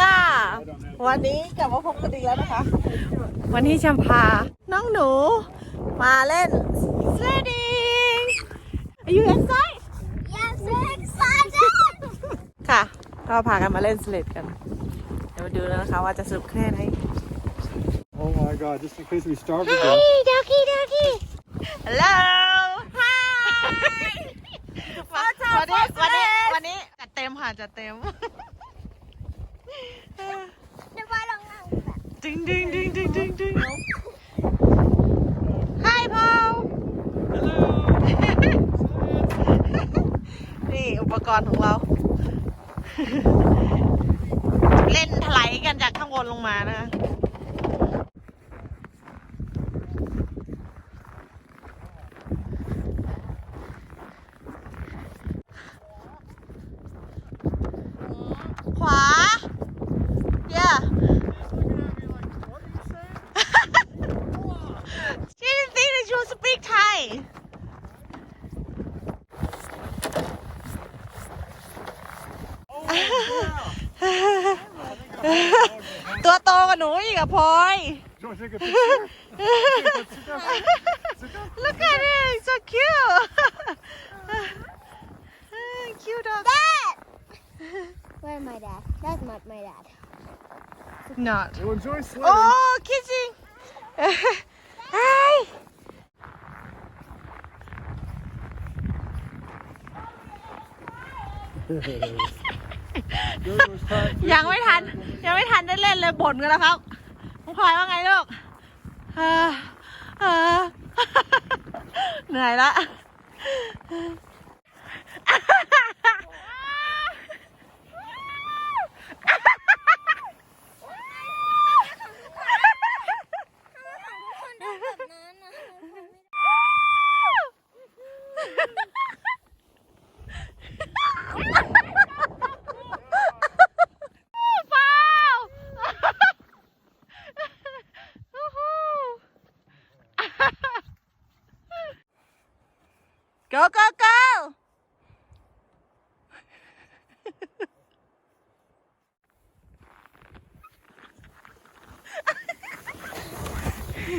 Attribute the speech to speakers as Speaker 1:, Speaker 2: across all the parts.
Speaker 1: ค่ะ วันนี้กลับมาพบกันอีกแล้วนะคะ วันนี้จะพา น้องหนู มาเล่น sledding Are you excited
Speaker 2: Yes, excited!
Speaker 1: ค่ะก็พากันมาเล่นสเลดกัน เดี๋ยวมาดูแล้วนะคะว่าจะสนุกแค่ไหน
Speaker 3: Oh my god, just in case we starve to death.
Speaker 2: Hey, Ducky, Ducky!
Speaker 1: Hello Hi วันนี้วันนี้วันนี้จัดเต็มค่ะจัดเต็ม
Speaker 2: The bottom now.
Speaker 1: ดึงดึงดึงดึงดึงดึง Hi Paul นี่อุปกรณ์ของเรา เล่นถลายกันจากข้างบนลงมานะคะ speak Thai ตัวโตกว่าหนูอีกอะพลอย
Speaker 3: Do you want to take a picture? Sit down. Sit down.
Speaker 1: Look at it so cute cute dog
Speaker 2: Dad! Where's my dad? That's not my dad.
Speaker 1: not
Speaker 3: Well, enjoy sledding.
Speaker 1: oh kissing ยังไม่ทัน ยังไม่ทันได้เล่นเลยบ่นกันแล้วครับน้องพลอยว่าไงลูกเอ่อเอ่อเหนื่อยละ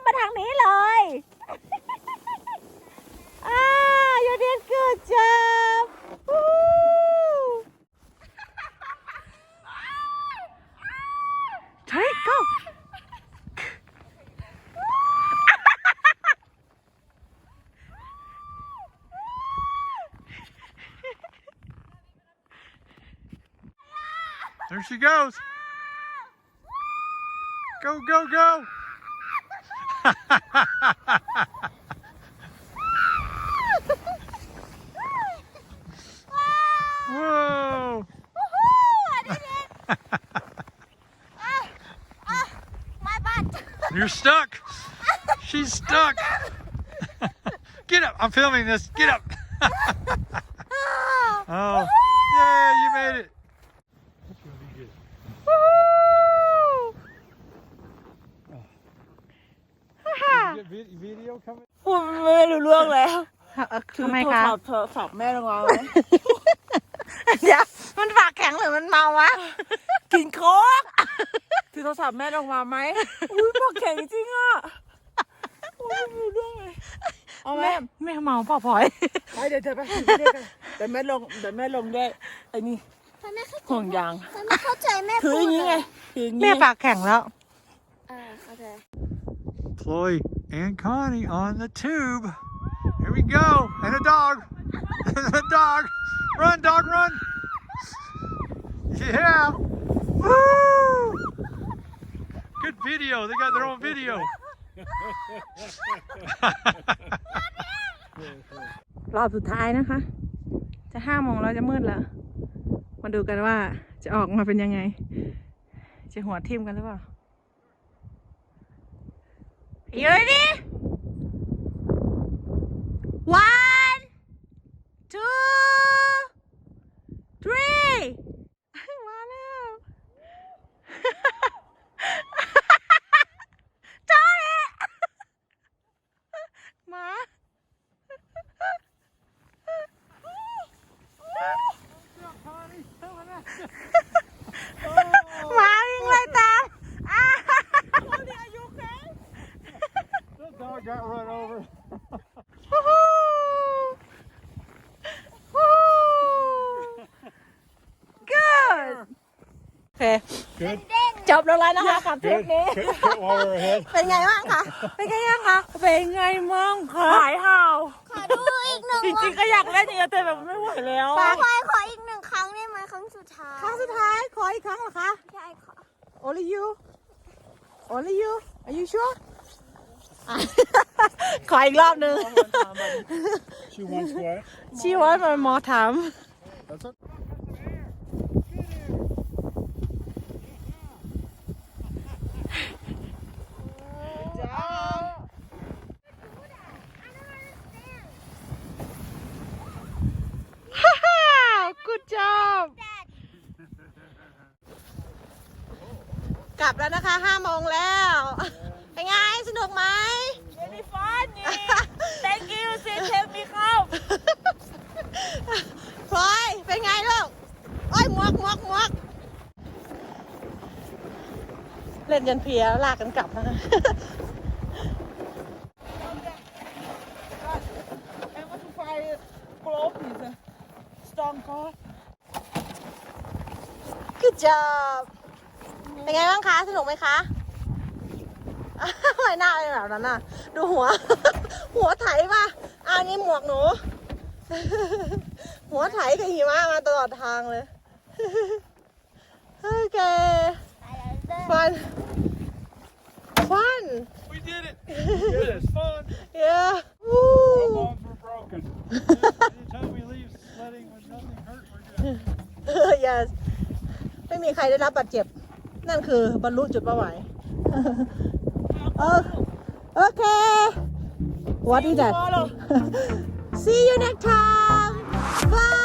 Speaker 1: มาทางนี้เลย อ่า you did good job Woo. Take go
Speaker 3: There she goes. Go, go, go. Whoa.
Speaker 2: Woohoo! I did it!
Speaker 1: my butt
Speaker 3: You're stuck. She's stuck. Get up. I'm filming this. Get up. oh, yeah, you made it. That's gonna be good. You get vid- video coming?
Speaker 4: พูดไม่รู้เรื่องแล้ว
Speaker 1: ทำไมคะ
Speaker 4: โทรศัพท์โทรศัพท์แม่ลงมาไหม
Speaker 1: งหรือมันเมาวะ
Speaker 4: กินโค้กถือโทรศัพท์แม่ลงมาไหมอุ้ยปากแข็งจริงอะโอ้ยไม่รู้เรื่องเลยเอาไหม
Speaker 1: แม่แม่เมาเปล่าพลอย
Speaker 4: ไปเดี๋ยวเธอไปถือด้วยกันเดี๋ยวแม่ลงเดี๋ยวแม่ลงด้วยไอ้นี่
Speaker 2: ฉันไม่เข้าใจ
Speaker 4: ห่วงยาง
Speaker 2: ฉันไม่เข้าใจแม่
Speaker 4: ถือ
Speaker 2: พู
Speaker 4: อ
Speaker 2: ด
Speaker 4: ย่างนี้ไง
Speaker 2: เลย
Speaker 4: ถืออย่าง
Speaker 1: แม่
Speaker 4: นี้
Speaker 1: ปากแข็งแล้ว
Speaker 2: เออเข้าใจ
Speaker 3: Chloe and Connie on the tube. Here we go. And a dog. And a dog. Run, dog, run. Yeah. Woo! Good video. They got their own video.
Speaker 1: รอบสุดท้ายนะคะ จะห้าโมงแล้วจะมืดแล้ว มาดูกันว่าจะออกมาเป็นยังไง จะหัวทิ่มกันหรือเปล่าอยู่เลยดิ two, three มาแล้ว จอเอะหมา หมาวิ่งไล่ตามอ้า
Speaker 3: The dog got run over.
Speaker 1: ฮู้ฮู้ฮู้ good โอเค
Speaker 3: Good.
Speaker 1: จบลงแล้วนะคะกับทริป
Speaker 3: Good.
Speaker 1: นี้
Speaker 3: Cut, cut while we're ahead.
Speaker 1: เป็นไงบ้างคะ เป็นไงบ้างคะ
Speaker 4: เป็นไงมั่งคะหายห่าว
Speaker 2: ขอดูอีกหนึ่ง
Speaker 4: จริงๆก็อยากเล่นอย่างเงี้ยแต่แบบไม่ไหวแล้ว
Speaker 1: ไป
Speaker 2: ขอขออีกหนึ่งครั้งได้ไหมครั้งสุดท้าย
Speaker 1: ครั้งสุดท้าย ขออีกครั้งเหรอคะ
Speaker 2: ใช่ขอ
Speaker 1: Only you Only you Are you sure อะ ขออีกรอบหนึ่ง
Speaker 3: She wants what?
Speaker 1: She want one more time
Speaker 3: That's it.
Speaker 1: ฮ่าฮ่า Good job กลับแล้ว นะคะห้าโมงแล้ว เป็นไง สนุกไหม
Speaker 4: Very funny Thank you sis help me come
Speaker 1: พลอย เป็นไงลูกโอ้ยหมวกหมวกหมวกเล่นจนเพลียลากกันกลับนะคะ
Speaker 4: I want to find glove is a strong glove
Speaker 1: Good job เป็นไงบ้างคะ สนุกไหมคะทำไมหน้าเป็นแบบนั้นน่ะ ดูหัว หัวไถป่ะอันนี้หมวกหนู หัวไถกับหิมะมาตลอดทางเลย โอเค fun fun
Speaker 3: We did it. We did it. It's fun.
Speaker 1: yeah
Speaker 3: No
Speaker 1: Woo.
Speaker 3: bones were broken. Anytime we leave sledding with nothing hurt, we're good.
Speaker 1: yes ไม่มีใครได้รับบาดเจ็บ นั่นคือบรรลุจุดเป้าหมายเออโอเค What is that See you next time Bye